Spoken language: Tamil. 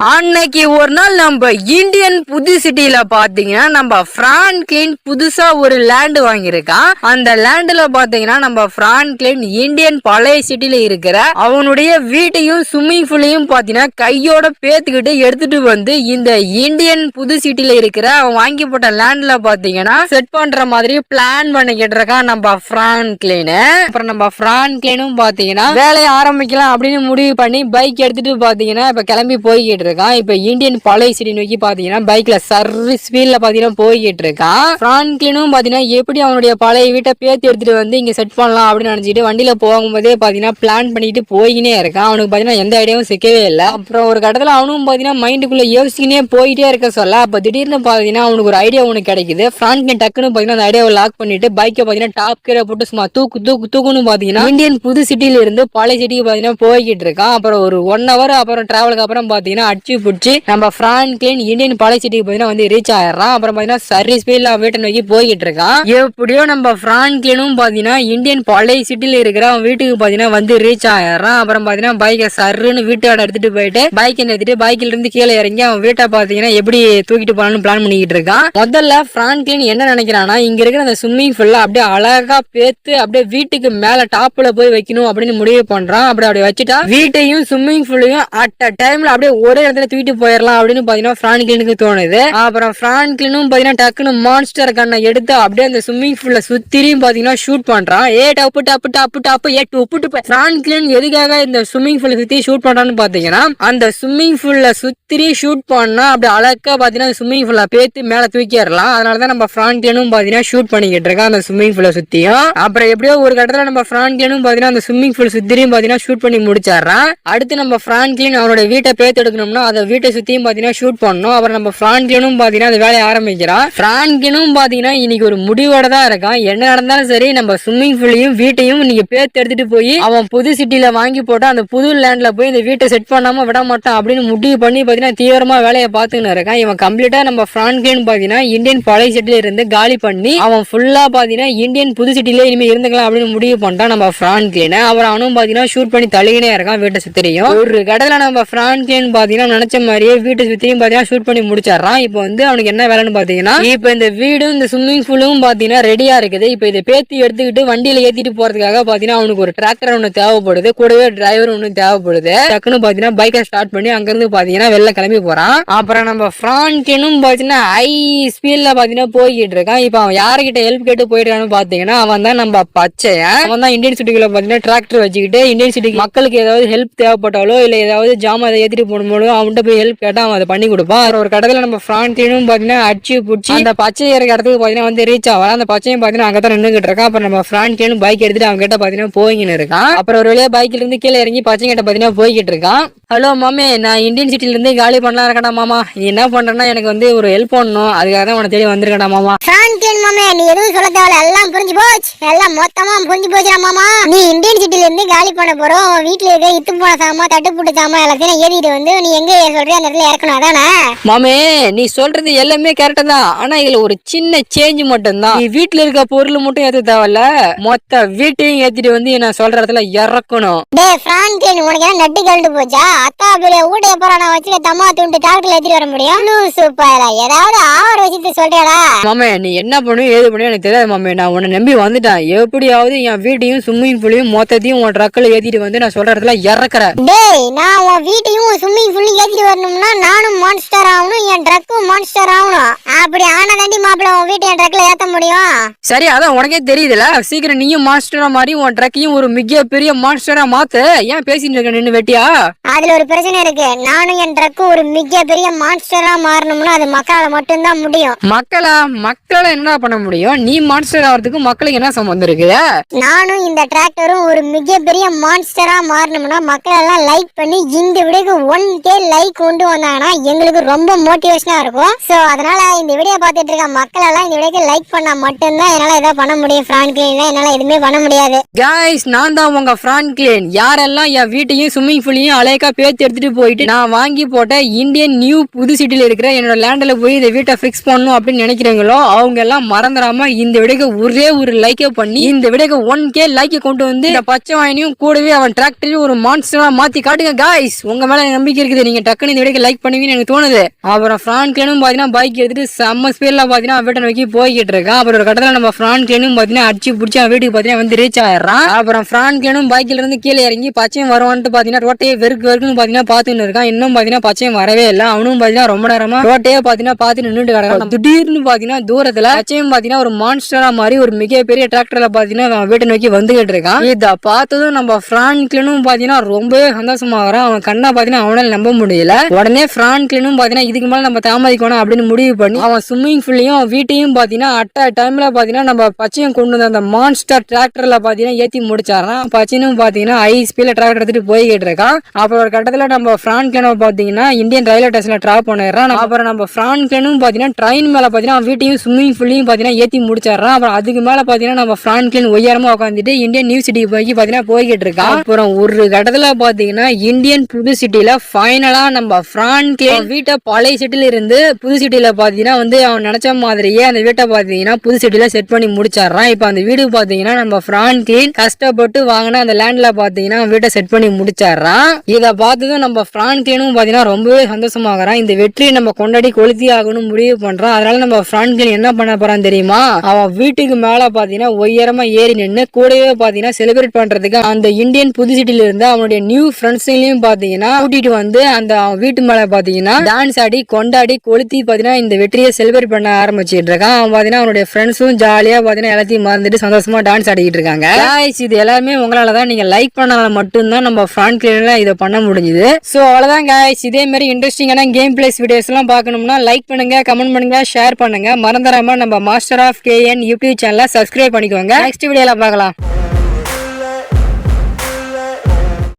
அன்னைக்கு ஒரு நாள் நம்ம இந்தியன் புது சிட்டில பாத்தீங்கன்னா நம்ம பிரான்க்ளின் புதுசா ஒரு லேண்ட் வாங்கியிருக்கான். அந்த லேண்ட்ல பாத்தீங்கன்னா நம்ம பிரான்க்ளின் இந்தியன் பழைய சிட்டில இருக்கிற அவனுடைய வீட்டையும் ஸ்விம்மிங் பூலையும் பாத்தீங்கன்னா கையோட பேத்துக்கிட்டு எடுத்துட்டு வந்து இந்த இந்தியன் புது சிட்டில இருக்கிற அவன் வாங்கி போட்ட லேண்ட்ல பாத்தீங்கன்னா செட் பண்ற மாதிரி பிளான் பண்ணிக்கிட்டு இருக்கான் நம்ம பிரான்க்ளின் அப்புறம் நம்ம பிரான்க்ளினும் பாத்தீங்கன்னா வேலையை ஆரம்பிக்கலாம் அப்படின்னு முடிவு பண்ணி பைக் எடுத்துட்டு பாத்தீங்கன்னா இப்ப கிளம்பி போய்கிட்டு இருக்கான் இப்போ இந்தியன் பழைய சிட்டி நோக்கி பார்த்தீங்கன்னா பைக்கில் சர்வீஸ் ஸ்பீடில் பார்த்தீங்கன்னா போய்கிட்டு இருக்கான் ஃப்ரான்க்லினும் பார்த்தீங்கன்னா எப்படி அவனுடைய பழைய வீட்டை பேத்தி எடுத்துட்டு வந்து இங்கே செட் பண்ணலாம் அப்படின்னு நினச்சிட்டு வண்டியில் போகும்போதே பாத்தீங்கன்னா பிளான் பண்ணிட்டு போயினே இருக்கான். அவனுக்கு பாத்தீங்கன்னா எந்த ஐடியாவும் சிக்கவே இல்லை. அப்புறம் ஒரு கட்டத்தில் அவனும் பார்த்தீங்கன்னா மைண்டுக்குள்ள யோசிக்கினே போயிட்டே இருக்க சொல்ல அப்போ திடீர்னு பார்த்தீங்கன்னா அவனுக்கு ஒரு ஐடியா ஒன்று கிடைக்குது. ஃப்ரான்க்லின் டக்குன்னு பார்த்தீங்கன்னா அந்த ஐடியாவை லாக் பண்ணிட்டு பைக்கை பார்த்தீங்கன்னா டாப் கீரை போட்டு சும்மா தூக்கு தூக்கு தூக்குன்னு பார்த்தீங்கன்னா இந்தியன் புது சிட்டியிலிருந்து இருந்து பழைய சிட்டிக்கு பார்த்தீங்கன்னா போய்கிட்டு இருக்கான் அப்புறம் ஒரு ஒன் ஹவர் அப்புறம் டிராவலுக்கு அப்புறம் பார்த்தீங்கன்னா அடிச்சு பிடிச்சி நம்ம பிரான்க்ளின் இந்தியன் பழைய சிட்டிக்கு வந்து ரீச் ஆயிடுறான். அப்புறம் பார்த்தீங்கன்னா சரி ஸ்பீட்ல வீட்டை நோக்கி போய்கிட்டு இருக்கான். எப்படியோ நம்ம பிரான்க்ளினும் பார்த்தீங்கன்னா இந்தியன் பழைய சிட்டியில் இருக்கிற அவன் வீட்டுக்கு பார்த்தீங்கன்னா வந்து ரீச் ஆயிடுறான். அப்புறம் பார்த்தீங்கன்னா பைக்கை சருன்னு வீட்டோட எடுத்துட்டு போயிட்டு பைக்கை நிறுத்திட்டு பைக்கில் இருந்து கீழே இறங்கி அவன் வீட்டை பார்த்தீங்கன்னா எப்படி தூக்கிட்டு போகலான்னு பிளான் பண்ணிக்கிட்டு இருக்கான். முதல்ல பிரான்க்ளின் என்ன நினைக்கிறான்னா இங்க இருக்கிற அந்த ஸ்விம்மிங் ஃபுல்லாக அப்படியே அழகா பேத்து அப்படியே வீட்டுக்கு மேல டாப்ல போய் வைக்கணும் அப்படின்னு முடிவு பண்றான். அப்படி அப்படி வச்சுட்டா வீட்டையும் ஸ்விம்மிங் ஃபுல்லையும் அட் அ டைம்ல அப்படியே ஒரே நேரத்துல தூக்கிட்டு போயிடலாம் அப்படின்னு பாத்தீங்கன்னா பிரான்க்ளினுக்கு தோணுது. அப்புறம் பிரான்க்ளினும் பாத்தீங்கன்னா டக்குன்னு மான்ஸ்டர் கண்ணை எடுத்து அப்படியே அந்த ஸ்விம்மிங் பூல்ல சுத்திரியும் பாத்தீங்கன்னா ஷூட் பண்றான். ஏ டப்பு டப்பு டப்பு டப்பு ஏ உப்புட்டு டுப்பு பிரான்க்ளின் எதுக்காக இந்த ஸ்விம்மிங் ஃபுல்ல சுத்தி ஷூட் பண்றான்னு பாத்தீங்கன்னா அந்த ஸ்விம்மிங் பூல்ல சுத்திரி ஷூட் பண்ணா அப்படி அழகா பாத்தீங்கன்னா ஸ்விம்மிங் ஃபுல்ல பேத்து மேல தூக்கிடலாம் அதனாலதான் நம்ம பிரான்க்ளினும் பாத்தீங்கன்னா ஷூட் பண்ணிக்கிட்டு இருக்கான் அந்த ஸ்விம்மிங் ஃபுல்ல சுத்தியும். அப்புறம் எப்படியோ ஒரு கட்டத்துல நம்ம பிரான்க்ளினும் பாத்தீங்கன்னா அந்த ஸ்விம்மிங் பூல் சுத்திரியும் பாத்தீங்கன்னா ஷூட் பண்ணி முடிச்சாரான் அடுத்து நம்ம பிரான்க்ளின் அவனோட வீட்டை பேத்து எடுக்கணும்னா அதை வீட்டை சுற்றியும் பார்த்தீங்கன்னா ஷூட் பண்ணணும். அப்புறம் நம்ம ஃப்ரான்கினும் பார்த்தீங்கன்னா அந்த வேலையை ஆரம்பிக்கிறான் ஃப்ரான்கினும் பார்த்தீங்கன்னா இன்னைக்கு ஒரு முடிவோட தான் இருக்கான். என்ன நடந்தாலும் சரி நம்ம ஸ்விம்மிங் ஃபுல்லையும் வீட்டையும் இன்னைக்கு பேர்த்து எடுத்துட்டு போய் அவன் புது சிட்டியில் வாங்கி போட்டு அந்த புது லேண்டில் போய் இந்த வீட்டை செட் பண்ணாமல் விட மாட்டான் அப்படின்னு முடிவு பண்ணி பார்த்தீங்கன்னா தீவிரமாக வேலையை பார்த்துன்னு இருக்கான். இவன் கம்ப்ளீட்டாக நம்ம பிரான்க்ளின் பார்த்தீங்கன்னா இந்தியன் பழைய சிட்டியில இருந்து காலி பண்ணி அவன் ஃபுல்லாக பார்த்தீங்கன்னா இந்தியன் புது சிட்டிலே இனிமேல் இருந்துக்கலாம் அப்படின்னு முடிவு பண்ணிட்டான் நம்ம ஃப்ரான்கின் அப்புறம் அவனும் பார்த்தீங்கன்னா ஷூட் பண்ணி தழுகினே இருக்கான் வீட்டை சுத்திரியும் ஒரு கடத்துல நம்ம பிரான்க்ளின் பாத்தீங்கன்னா நினைச்ச மாதிரியே வீட்டை சுத்தியும் பாத்தீங்கன்னா ஷூட் பண்ணி முடிச்சிடறான். இப்போ வந்து அவனுக்கு என்ன வேலைன்னு பாத்தீங்கன்னா இப்போ இந்த வீடும் இந்த ஸ்விம்மிங் பூலும் பாத்தீங்கன்னா ரெடியா இருக்குது. இப்போ இதை பேத்தி எடுத்துக்கிட்டு வண்டியில ஏத்திட்டு போறதுக்காக பாத்தீங்கன்னா அவனுக்கு ஒரு டிராக்டர் ஒன்று தேவைப்படுது. கூடவே டிரைவர் ஒன்று தேவைப்படுது. டக்குன்னு பாத்தீங்கன்னா பைக்கை ஸ்டார்ட் பண்ணி அங்கிருந்து பாத்தீங்கன்னா வெளில கிளம்பி போறான். அப்புறம் நம்ம பிரான்கினும் பாத்தீங்கன்னா ஹை ஸ்பீட்ல பாத்தீங்கன்னா போய்கிட்டு இருக்கான். இப்போ அவன் யாருக்கிட்ட ஹெல்ப் கேட்டு போயிட்டான்னு பாத்தீங்கன்னா அவன் தான் நம்ம பச்சையன். அவன் தான் இந்தியன் சிட்டிக்குள்ள பாத்தீங்கன்னா டிராக்டர் வச்சுக்கிட்டு இந்தியன் சிட்டிக்கு மக்களுக்கு ஏதாவது ஹெல்ப் தேவைப்பட்டாலோ இல்ல ஏதாவது ஜாமான் ஏத்திட்டு போகணுமோ அவன்கிட்ட போய் ஹெல்ப் கேட்டா அவன் அதை பண்ணி கொடுப்பான் அப்புறம் ஒரு கடத்துல நம்ம பிரான்கினும் பாத்தீங்கன்னா அடிச்சு பிடிச்சி அந்த பச்சை இருக்கிற இடத்துக்கு பாத்தீங்கன்னா வந்து ரீச் ஆகலாம். அந்த பச்சையும் பாத்தீங்கன்னா அங்கதான் நின்றுகிட்டு இருக்கான். அப்புறம் நம்ம பிரான்கினும் பைக் எடுத்துட்டு அவங்க கிட்ட பாத்தீங்கன்னா போய்கின்னு இருக்கான். அப்புறம் ஒரு வழியா பைக்ல இருந்து கீழே இறங்கி பச்சை கிட்ட பாத்தீங்கன்னா போய்கிட்டு இருக்கான். ஹலோ மாமே நான் இந்தியன் சிட்டில இருந்து காலி பண்ணலாம் இருக்கடா மாமா. நீ என்ன பண்றேன்னா எனக்கு வந்து ஒரு ஹெல்ப் பண்ணணும். அதுக்காக தான் உனக்கு தேடி வந்திருக்கடா மாமா. பிரான்க்ளின் மாமே நீ எதுவும் சொல்ல தேவையில்ல. எல்லாம் புரிஞ்சு போச்சு. எல்லாம் மொத்தமா புரிஞ்சு போச்சுடா மாமா. நீ இந்தியன் சிட்டில இருந்து காலி பண்ண போறோம். உன் வீட்டுல இருக்க இத்து போன சாமா தட்டு புட்டு சாமா எல்லாத்தையும் ஏறிட்டு வந்து நீ எங்க சொல்றியோ அந்த இடத்துல இறக்கணும் அதானே? மாமே நீ சொல்றது எல்லாமே கரெக்டா தான். ஆனா இதுல ஒரு சின்ன சேஞ்ச் மட்டும் தான் நீ வீட்டுல இருக்க பொருள் மட்டும் ஏத்த தேவையில்ல. மொத்த வீட்டையும் ஏத்திட்டு வந்து நான் சொல்ற இடத்துல இறக்கணும். டே பிரான்க்ளின் உனக்கு என்ன நட்டு கழண்டு போச்சா? அத்தா பெரிய ஊடைய போற நான் வச்சுக்க தம்மா துண்டு டிராக்டர்ல ஏத்திட்டு வர முடியும்? சூப்பர் ஏதாவது ஆவர வச்சுட்டு சொல்றியாடா? மாமே நீ என்ன பண்ணும் ஏது பண்ணும் எனக்கு தெரியாது மாமே. நான் உன்னை நம்பி வந்துட்டேன். எப்படியாவது என் வீட்டையும் ஸ்விம்மிங் பூலையும் மொத்தத்தையும் உன் ட்ரக்கில் ஏத்திட்டு வந்து நான் சொல்ற இடத்துல இறக்குறேன். டேய் நான் உன் வீட்டையும் ஸ்விம்மிங் ஃபுல்லி ஏத்திட்டு வரணும்னா நானும் மான்ஸ்டர் ஆகணும் என் ட்ரக்கும் மான்ஸ்டர் ஆகணும். அப்படி ஆனதாண்டி மாப்பிள்ள உன் வீட்டை என் ட்ரக்ல ஏத்த முடியும்? சரி அதான் உனக்கே தெரியுதுல. சீக்கிரம் நீயும் மாஸ்டரா மாதிரி உன் ட்ரக்கையும் ஒரு மிக பெரிய மாஸ்டரா மாத்து. ஏன் பேசிட்டு இருக்க நின்னு வெட்டியா? அதுல ஒரு பிரச்சனை இருக்கு. நானும் என் ட்ரக்கும் ஒரு மிக பெரிய மான்ஸ்டரா மாறணும்னா அது மக்களால மட்டும்தான் முடியும். மக்களா? மக்களால என்ன பண்ண முடியும்? நீ மாஸ்டர் ஆகிறதுக்கு மக்களுக்கு என்ன சம்பந்தம் இருக்குது? நானும் இந்த டிராக்டரும் ஒரு மிகப்பெரிய மான்ஸ்டரா மாறணும்னா மக்கள் எல்லாம் லைக் பண்ணி இந்த வீடியோக்கு ஒன் கே லைக் கொண்டு வந்தாங்கன்னா எங்களுக்கு ரொம்ப மோட்டிவேஷனா இருக்கும். சோ அதனால இந்த வீடியோ பார்த்துட்டு இருக்க மக்கள் எல்லாம் இந்த வீடியோக்கு லைக் பண்ணா மட்டும்தான் என்னால ஏதோ பண்ண முடியும். பிரான்க்லின் என்னால எதுவுமே பண்ண முடியாது. காய்ஸ் நான் தான் உங்க பிரான்க்ளின் யாரெல்லாம் என் வீட்டையும் ஸ்விம்மிங் பூலையும் அலைக்கா பேத்து எடுத்துட்டு போயிட்டு நான் வாங்கி போட்ட இந்தியன் நியூ புது சிட்டில இருக்கிற என்னோட லேண்டில் போய் இந்த வீட்டை ஃபிக்ஸ் பண்ணணும் அப்படின்னு நினைக்கிறீங்களோ அவங்க எல்லாம் மறந்துடாம இந்த விடைக்கு ஒரே ஒரு லைக்கை பண்ணி இந்த விடைக்கு ஒன் கே லைக்கை கொண்டு வந்து இந்த பச்சை வாயினையும் கூடவே அவன் டிராக்டரையும் ஒரு மான்ஸ்டரா மாத்தி காட்டுங்க. காய்ஸ் உங்க மேல நம்பிக்கை இருக்குது நீங்க டக்குன்னு இந்த வீடியோக்கு லைக் பண்ணுவீங்கன்னு எனக்கு தோணுது. அப்புறம் ஃப்ரான்க்லேனும் பாத்தீங்கன்னா பைக் எடுத்துட்டு செம்ம ஸ்பீட்ல பாத்தீங்கன்னா வீட்டை நோக்கி போய்கிட்டு இருக்கான் அப்புறம் ஒரு கட்டத்துல நம்ம ஃப்ரான்க்லேனும் பாத்தீங்கன்னா அடிச்சு பிடிச்சி அவன் வீட்டுக்கு பாத்தீங்கன்னா வந்து ரீச் ஆயிடுறான். அப்புறம் ஃப்ரான்க்லேனும் பைக்ல இருந்து கீழே இறங்கி பச்சையும் வருவான்ட்டு பாத்தீங்கன்னா ரோட்டையே வெறுக்கு வெறுக்குன்னு பாத்தீங்கன்னா பாத்துன்னு இருக்கான். இன்னும் பாத்தீங்கன்னா பச்சையும் வரவே இல்லை. அவனும் பாத்தீங்கன்னா ரொம்ப நேரமா ரோட்டையே பாத்தீங்கன்னா பார்த்து நின்றுட்டு கிடக்கான் திடீர்னு பாத்தீங்கன்னா தூரத்துல பச்சையும் பாத்தீங்கன்னா ஒரு மான்ஸ்டரா மாதிரி ஒரு மிகப்பெரிய டிராக்டர்ல பாத்தீங்கன்னா அவன் வீட்டை நோக்கி வந்துகிட்டு இருக்கான். இதை பார்த்ததும் நம்ம பிரான்க்லினும் பாத்தீங்கன்னா ரொம்பவே சந்தோஷமாகறான் அவன் கண்ணை பாத்தீங்கன்னா அவனால நம்ப முடியல. உடனே பிரான்க்ளினும் பாத்தீங்கன்னா இதுக்கு மேல நம்ம தாமதிக்கணும் அப்படின்னு முடிவு பண்ணி அவன் ஸ்விம்மிங் ஃபுல்லையும் வீட்டையும் பாத்தீங்கன்னா அட்ட டைம்ல பாத்தீங்கன்னா நம்ம பச்சையும் கொண்டு வந்த அந்த மான்ஸ்டர் டிராக்டர்ல பாத்தீங்கன்னா ஏத்தி முடிச்சாரான் பச்சையும் பாத்தீங்கன்னா ஹை ஸ்பீட்ல டிராக்டர் எடுத்துட்டு போய்கிட்டு இருக்கான். அப்புறம் ஒரு கட்டத்துல நம்ம பிரான்க்லினை பாத்தீங்கன்னா இந்தியன் ரயில்வே ஸ்டேஷன்ல டிராப் பண்ணிடுறான். அப்புறம் நம்ம பிரான்க்ளினும் பாத்தீங்கன்னா ட்ரெயின் மேல பாத்தீங்கன்னா வீட்டையும் ஸ்விம்மிங் ஃபுல்லையும் பாத்தீங்கன்னா ஏத்தி முடிச்சிடுறான் அப்புறம் அதுக்கு மேல பாத்தீங்கன்னா நம்ம பிரான்க்ளின் உயரமா உட்காந்துட்டு இந்தியன் நியூ சிட்டி போய் பாத்தீங்கன்னா போய்கிட்டு இருக்கான். அப்புறம் ஒரு கட்டத்துல பாத்தீங்கன்னா இந்தியன் புது சிட்டில ஃபைனல் நம்ம பிரான்க்லின் வீட்டை பழைய சிட்டில இருந்து புது சிட்டில பாத்தீங்கன்னா வந்து அவன் நினைச்ச மாதிரியே அந்த வீட்டை பாத்தீங்கன்னா புது சிட்டில செட் பண்ணி முடிச்சிடுறான். இப்போ அந்த வீடு பாத்தீங்கன்னா நம்ம பிரான்க்லின் கஷ்டப்பட்டு வாங்கின அந்த லேண்ட்ல பாத்தீங்கன்னா அவன் வீட்டை செட் பண்ணி முடிச்சிடுறான். இதை பார்த்ததும் நம்ம பிரான்க்லினும் பாத்தீங்கன்னா ரொம்பவே சந்தோஷமாகறான். இந்த வெற்றியை நம்ம கொண்டாடி கொளுத்தி ஆகணும் முடிவு பண்றான். அதனால நம்ம பிரான்க்லின் என்ன பண்ண போறான் தெரியுமா? அவன் வீட்டுக்கு மேல பாத்தீங்கன்னா உயரமா ஏறி நின்னு கூடவே பாத்தீங்கன்னா செலிப்ரேட் பண்றதுக்கு அந்த இந்தியன் புது சிட்டில இருந்து அவனுடைய நியூ ஃப்ரெண்ட்ஸையும் பாத்தீங்கன்னா கூட்டிட்டு வந்து அந்த அவன் வீட்டு மேல பாத்தீங்கன்னா டான்ஸ் ஆடி கொண்டாடி கொளுத்தி பாத்தீங்கன்னா இந்த வெற்றியை செலிப்ரேட் பண்ண ஆரம்பிச்சிட்டு இருக்கான் அவன் பாத்தீங்கன்னா அவனுடைய ஃப்ரெண்ட்ஸும் ஜாலியா பாத்தீங்கன்னா எல்லாத்தையும் மறந்துட்டு சந்தோஷமா டான்ஸ் ஆடிக்கிட்டு இருக்காங்க. Guys, இது எல்லாமே உங்களால தான். நீங்க லைக் பண்ணால மட்டும்தான் நம்ம ஃப்ரண்ட் கிளியர்ல இதை பண்ண முடிஞ்சது. சோ அவ்வளவுதான் காய்ஸ் இதே மாதிரி இன்ட்ரெஸ்டிங்கான கேம் பிளேஸ் வீடியோஸ் எல்லாம் பார்க்கணும்னா லைக் பண்ணுங்க கமெண்ட் பண்ணுங்க ஷேர் பண்ணுங்க. மறந்துடாம நம்ம மாஸ்டர் ஆஃப் கேஎன் யூடியூப் சேனலை சப்ஸ்கிரைப் பண்ணிக்கோங்க. நெக்ஸ்ட் வீடியோல பார்க்கலாம்.